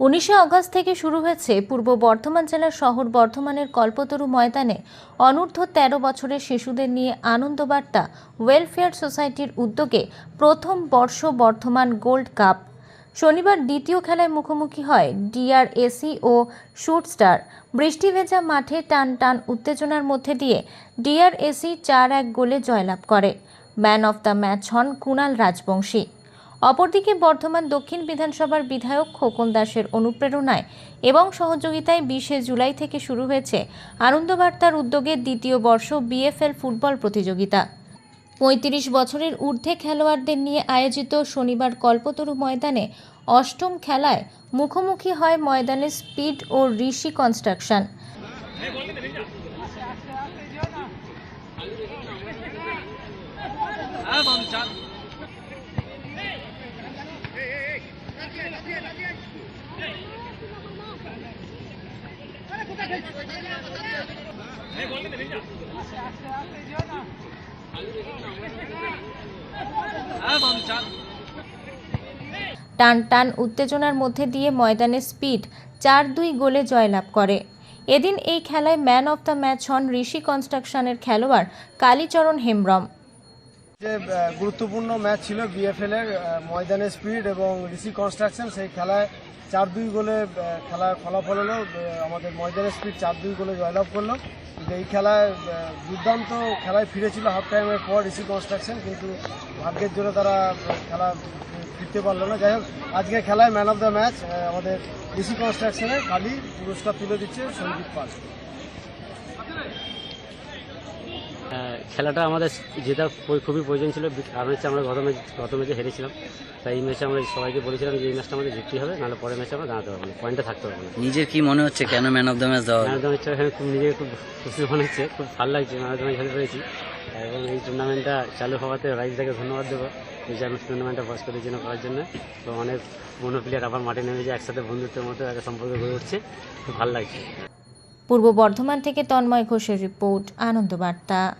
উনিশে অগস্ট থেকে শুরু হয়েছে পূর্ব বর্ধমান জেলার শহর বর্ধমানের কল্পতরু ময়দানে অনূর্ধ্ব তেরো বছরের শিশুদের নিয়ে আনন্দবার্তা ওয়েলফেয়ার সোসাইটির উদ্যোগে প্রথম বর্ষ বর্ধমান গোল্ড কাপ। শনিবার দ্বিতীয় খেলায় মুখোমুখি হয় ডিআরএসি ও শুটস্টার বৃষ্টি ভেজা মাঠে টান টান উত্তেজনার মধ্যে দিয়ে ডিআরএসি চার এক গোলে জয়লাভ করে। ম্যান অফ দ্য ম্যাচ হন কুণাল রাজবংশী। অপরদিকে বর্ধমান দক্ষিণ বিধানসভার বিধায়ক খোকন দাসের অনুপ্রেরণায় এবং সহযোগিতায় বিশে জুলাই থেকে শুরু হয়েছে আনন্দবার্তার উদ্যোগে দ্বিতীয় বর্ষ বিএফএল ফুটবল প্রতিযোগিতা। পঁয়ত্রিশ বছরের ঊর্ধ্বে খেলোয়াড়দের নিয়ে আয়োজিত শনিবার কল্পতরু ময়দানে অষ্টম খেলায় মুখোমুখি হয় ময়দানে স্পিড ও ঋষি কনস্ট্রাকশন। টান টান উত্তেজনার মধ্যে দিয়ে ময়দানে স্পিড চার দুই গোলে জয়লাভ করে। এদিন এই খেলায় ম্যান অফ দ্য ম্যাচ হন ঋষি কনস্ট্রাকশনের খেলোয়াড় কালীচরণ হেমব্রম। যে গুরুত্বপূর্ণ ম্যাচ ছিল বিএফএল এর ময়দানে স্পিড এবং রিসি কনস্ট্রাকশন সেই খেলায় চার দুই গোলে খেলার ফলাফল হলো। আমাদের ময়দানে স্পিড চার দুই গোলে জয়লাভ করল। কিন্তু এই খেলায় দুর্দান্ত খেলায় ফিরেছিল হাফ টাইমের পর রিসি কনস্ট্রাকশন, কিন্তু ভাগ্যের জন্য তারা খেলা ফিরতে পারল না। যাই হোক আজকে খেলায় ম্যান অফ দ্য ম্যাচ আমাদের রিসি কনস্ট্রাকশনের খালি পুরস্কার তুলে দিচ্ছে সঞ্জিত পাল। খেলাটা আমাদের জেতার খুবই- প্রয়োজন ছিল। কারণ হচ্ছে আমরা গত ম্যাচ গত ম্যাচে হেরেছিলাম। তাই এই ম্যাচে আমরা সবাইকে বলেছিলাম যে এই ম্যাচটা আমাদের জিততে হবে নাহলে পরের ম্যাচে আমরা দাঁড়াতে পারব না পয়েন্টে থাকতে পারব না। নিজের কি মনে হচ্ছে কেন ম্যান অফ দ্য ম্যাচ দেওয়া ম্যান অফ দ্য ম্যাচটা এখানে খুব নিজেকে খুব খুশি মনে হচ্ছে খুব ভালো লাগছে ম্যান অফ দ্য ম্যাচ খেলতে পেরেছি। এবং এই টুর্নামেন্টটা চালু হওয়াতে রাইজদাকে ধন্যবাদ দেবো এই যে টুর্নামেন্টটা বয়স্কদের জন্য করার জন্য। তো অনেক পুরনো প্লেয়ার আবার মাঠে নেমে যে একসাথে বন্ধুত্বের মতো একটা সম্পর্ক গড়ে উঠছে খুব ভালো লাগছে। পূর্ব বর্ধমান থেকে তন্ময় ঘোষের রিপোর্ট আনন্দবার্তা